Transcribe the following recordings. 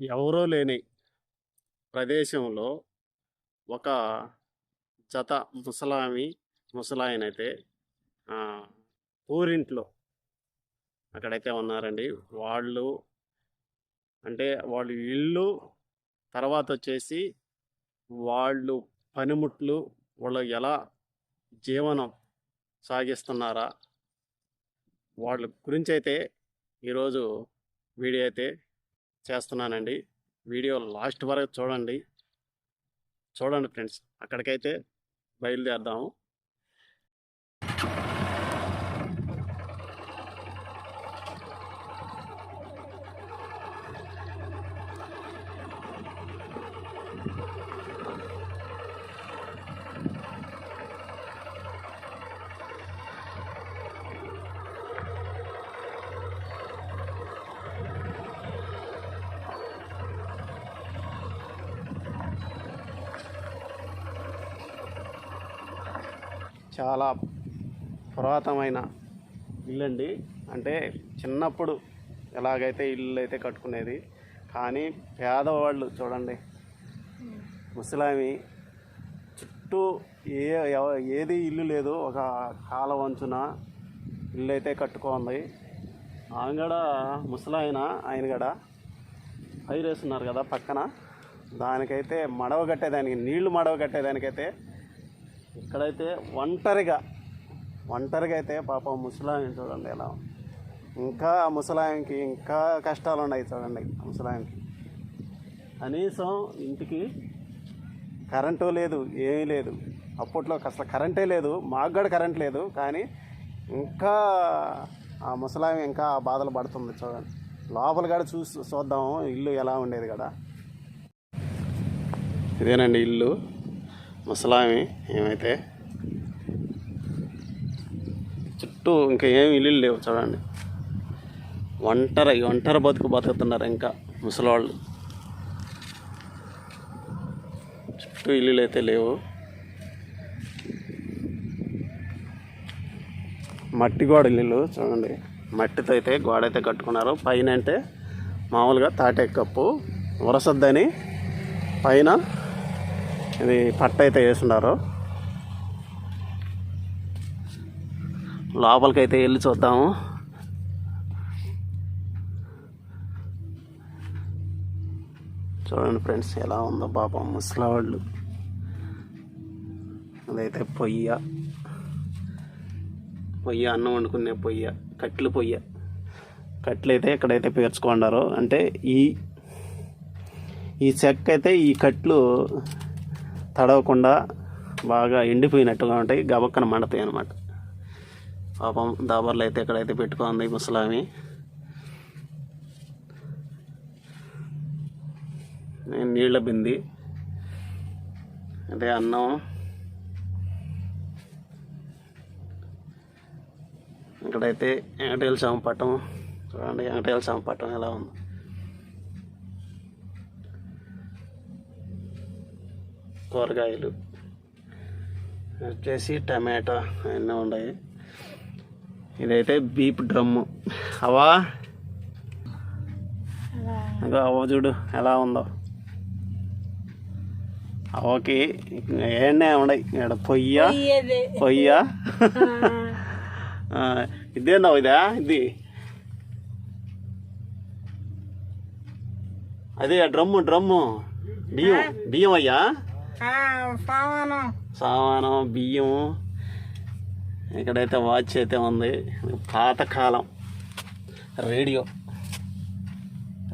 ఎవరో లేని ప్రదేశంలో ఒక జత ముసలామి ముసలాయనైతే ఆ, ఊరింట్లో అక్కడైతే ఉన్నారండి. వాళ్ళు అంటే వాళ్ళు ఇల్లు తర్వాత వచ్చేసి వాళ్ళు పనిముట్లు వాళ్ళు ఎలా జీవనం సాగిస్తున్నారా? వాళ్ళ గురించి అయితే ఈరోజు వీడియో అయితే చేస్తున్నానండి. వీడియో లాస్ట్ వరకు చూడండి. చూడండి ఫ్రెండ్స్. అక్కడికైతే బయలుదేరదాము. చాలా పురాతనమైన ఇల్లు అండి అంటే చిన్నప్పుడు ఎలాగైతే ఇల్లు అయితే కట్టుకునేది. కానీ పేదవాళ్ళు చూడండి. ముసలామి చుట్టూ ఏ ఎవ- ఏది ఇల్లు లేదు ఒక కాల వంచున ఇల్లు అయితే కట్టుకోంది ఆమె కూడా ముసలాయన ఆయన కూడా పైరేస్తున్నారు కదా పక్కన. దానికైతే మడవ కట్టేదానికి నీళ్ళు మడవ కట్టేదానికైతే ఇక్కడైతే ఒంటరిగా ఒంటరిగా అయితే పాపం ముసలాయన చూడండి ఎలా ఇంకా ముసలాయంకి ముసలాయనకి ఇంకా కష్టాలు ఉన్నాయి చూడండి ముసలాయంకి ముసలాయనకి. కనీసం ఇంటికి కరెంటు లేదు ఏమీ లేదు. అప్పట్లో అసలు కరెంటే లేదు మాకు కూడా కరెంట్ లేదు కానీ ఇంకా ఆ ముసలాయం ఇంకా ఆ బాధలు పడుతుంది చూడండి. లోపల కూడా చూసి చూద్దాము ఇల్లు ఎలా ఉండేది కదా. ఇదేనండి ఇల్లు. ముసలామి ఏమైతే? చుట్టూ ఇంకా ఏమి ఇల్లు లేవు చూడండి. ఒంటరి ఒంటరి బతుకు బతుకుతున్నారు ఇంకా ముసలాళ్ళు. చుట్టూ ఇల్లులు అయితే లేవు. మట్టి గోడ ఇల్లు చూడండి. మట్టితో అయితే గోడ అయితే కట్టుకున్నారు. పైన అంటే మామూలుగా తాటే కప్పు వరసద్దని పైన ఇది పట్ట అయితే వేస్తున్నారు. లోపలికైతే వెళ్ళి చూద్దాము. చూడండి ఫ్రెండ్స్ ఎలా ఉందో పాపం ముసలావాళ్ళు. అదైతే పొయ్య. పొయ్య అన్నం వండుకునే పొయ్య కట్లు పొయ్య. కట్లు అయితే ఎక్కడైతే పేర్చుకున్నారు అంటే ఈ ఈ చెక్క అయితే ఈ కట్లు తడవకుండా బాగా ఎండిపోయినట్టుగా ఉంటాయి. గబక్కన మండతాయి అన్నమాట. పాపం దాబర్లు అయితే ఎక్కడైతే పెట్టుకుంది ముసలామి. నేను నీళ్ళ బింది. అదే అన్నం. ఇక్కడైతే వెంకటేశ్వర స్వామి పట్టం. చూడండి వెంకటేశ్వర స్వామి పట్టం ఎలా ఉంది. కూరగాయలు. వచ్చేసి టమాటా అవన్నీ ఉన్నాయి. ఇదైతే బీప్ డ్రమ్ము అవా? ఇంకా అవ్వ చూడు ఎలా ఉందో. అవకి ఏడే ఉన్నాయి. ఇక్కడ పొయ్య పొయ్య. ఇదేనా ఇదా? ఇది. అదే డ్రమ్ము డ్రమ్ము. బియ్యం బియ్యం అయ్యా సామాను. సామానం బియ్యం ఇక్కడైతే వాచ్ అయితే ఉంది. పాతకాలం రేడియో.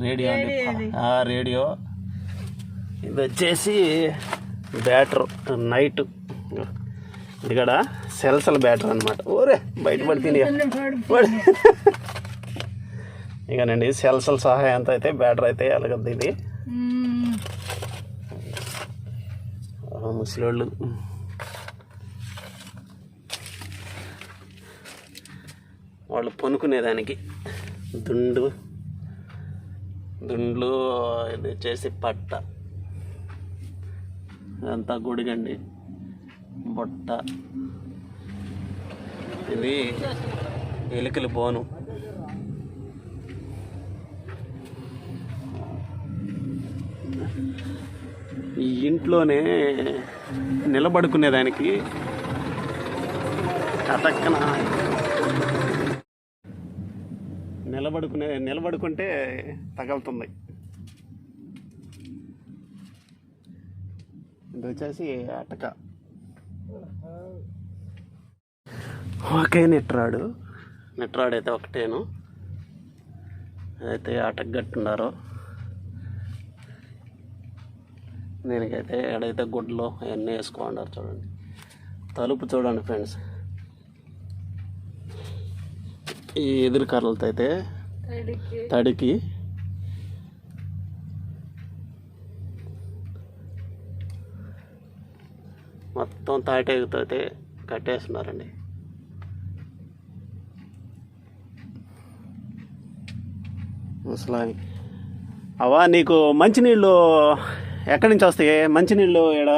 రేడియో అండి. ఆ రేడియో. ఇది వచ్చేసి బ్యాటర్ నైట్. ఇది కూడా సెల్సల్ బ్యాటర్ అనమాట ఓరే బయట పడితే ఇకనండి సెల్సల్ సహాయంతో అయితే బ్యాటర్ అయితే ఎలగద్ది ఇది ముసలోళ్ళు. వాళ్ళు పనుకునేదానికి దుండు దుండ్లు ఇది వచ్చేసి పట్ట అంతా గుడిగండి బొట్ట. ఇది ఎలుకల బోను. ఈ ఇంట్లోనే నిలబడుకునేదానికి కటక్కన నిలబడుకునే నిలబడుకుంటే తగలుతుంది. ఇది వచ్చేసి అటక. ఒకే నెట్రాడు. నెట్రాడు అయితే ఒకటేను. అయితే అటక్ గట్టున్నారు. దీనికైతే ఎడైతే గుడ్లు అవన్నీ వేసుకోండారు చూడండి. తలుపు చూడండి ఫ్రెండ్స్. ఈ ఎదురు కర్రలతో అయితే తడికి. మొత్తం తాటేగుతో అయితే కట్టేస్తున్నారండి. ముసలాయి అవా నీకు మంచినీళ్ళు ఎక్కడి నుంచి వస్తాయి? మంచినీళ్ళు ఈడ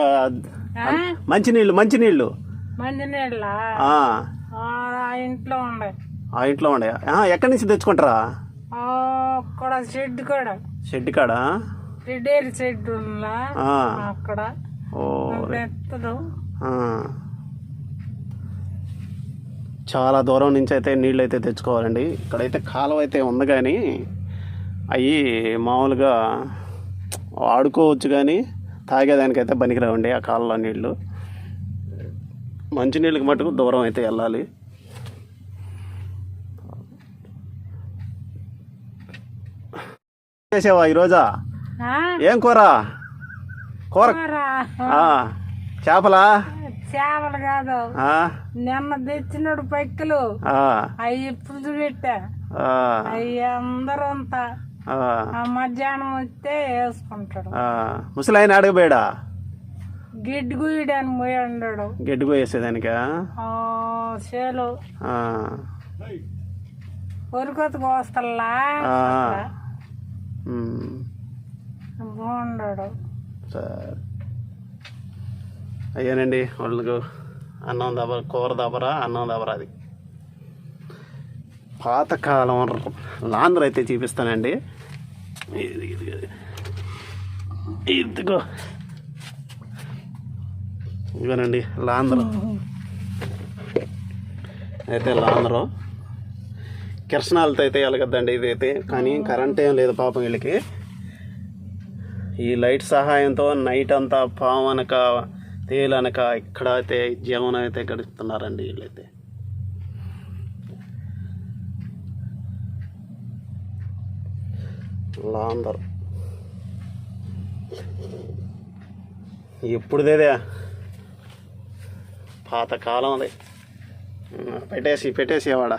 మంచినీళ్ళు మంచినీళ్ళు. మంచినీళ్ళ? ఆ, ఇంట్లో ఉండే. ఆ ఇంట్లో ఉండే. ఎక్కడి నుంచి తెచ్చుకుంటారా? అక్కడ షెడ్ కూడా. షెడ్ కాడ? షెడ్ అక్కడ. ఓ. చాలా దూరం నుంచి అయితే నీళ్ళు అయితే తెచ్చుకోవాలండి. ఇక్కడైతే కాలువ అయితే ఉంది కానీ అవి మామూలుగా వాడుకోవచ్చు కానీ తాగేదానికైతే పనికిరావండి ఆ కాలువలో నీళ్ళు మంచినీళ్ళకి మటుకు దూరం అయితే వెళ్ళాలి. చేసావా ఈరోజా? ఏం కూర? కూర? చేపలా? చేపలు కాదు. నిన్న తెచ్చినడు పైకలు. ఆ, అవి ఇప్పుడు పెట్టా? ఆ, అవి అందరూ అంతా ఆ, మధ్యాహ్నం వస్తే వేసుకుంటాడు. ముసలాయన అడగబోయాడా గిడ్డి గుయ్యడానికి పోయి ఉన్నాడు గడ్డి చేలు. ఆ, వరికొత్త కోస్తల్లా ఆ. ఉమ్, సరే. అయ్యానండి వాళ్ళకు అన్నం దబర కూర దబరా అన్నం దబరా అది. పాతకాలం లాంధ్ర అయితే చూపిస్తానండి. ఇదిగో. ఇవ్వనండి లాంధ్ర అయితే లాంధ్ర కిరసనాలతో అయితే వెలగద్దండి ఇదైతే. కానీ కరెంట్ ఏం లేదు పాపం వీళ్ళకి. ఈ లైట్ సహాయంతో నైట్ అంతా పాము అనక తేలనక ఇక్కడ అయితే జీవనం అయితే గడుపుతున్నారండి వీళ్ళైతే. లాందరు ఎప్పుడుదేదే పాతకాలం అది. పెట్టేసి పెట్టేసి వాడ.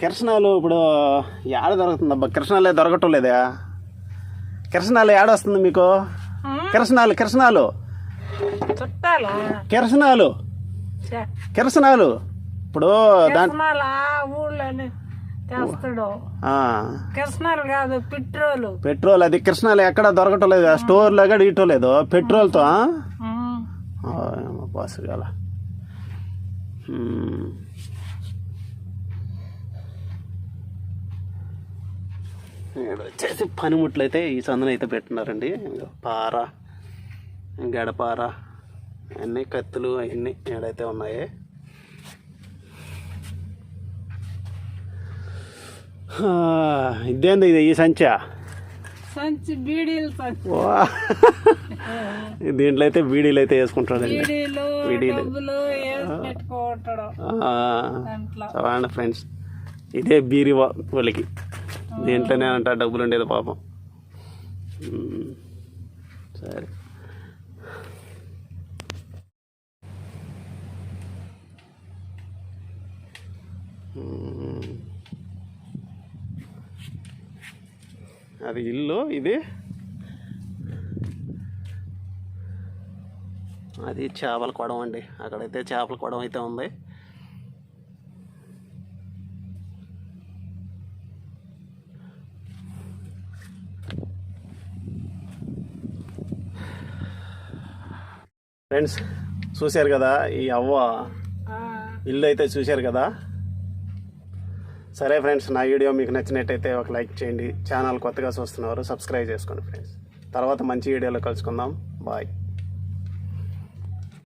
కిరసనాలు ఇప్పుడు ఏడ దొరుకుతుందబ్బా కిరసనాలే దొరకటం లేదా. కిరసనాలు ఏడ వస్తుంది మీకు? కిరసనాలు కిరసనాలు కిరసనాలు కిరసనాలు ఇప్పుడు ఊళ్ళోనే కిరసనాలు కాదు పెట్రోల్. పెట్రోల్ అది కిరసనాలు ఎక్కడ దొరకటం లేదు స్టోర్లో కూడా ఇయటం లేదు పెట్రోల్తో ఆ? ఉమ్. ఆ, ఏమో బస్సు గల. వచ్చేసి పనిముట్లు అయితే ఈ సందున అయితే పెట్టినారండి. పార గడపార అన్నీ కత్తులు అవన్నీ ఏడైతే ఉన్నాయి ఆ, ఇదేంది ఇది ఈ సంచా సంచి బీడీలు సంచి వా. దీంట్లో అయితే బీడీలు అయితే వేసుకుంటాడండి బీడీలు చూడండి ఫ్రెండ్స్ ఇదే బీరి వాళ్ళకి దీంట్లోనే అంట డబ్బులు ఉండేది పాపం సరే ఉమ్. అది ఇల్లు ఇది. అది చేపల కొడం అండి. అక్కడైతే చేపల కొడం అయితే ఉంది. ఫ్రెండ్స్ చూశారు కదా ఈ అవ్వ? ఇల్లు అయితే చూశారు కదా? సరే ఫ్రెండ్స్ నా వీడియో మీకు నచ్చినట్టయితే ఒక లైక్ చేయండి. ఛానల్ కొత్తగా చూస్తున్నవారు సబ్స్క్రైబ్ చేసుకోండి ఫ్రెండ్స్. తర్వాత మంచి వీడియోలో కలుసుకుందాం. బాయ్.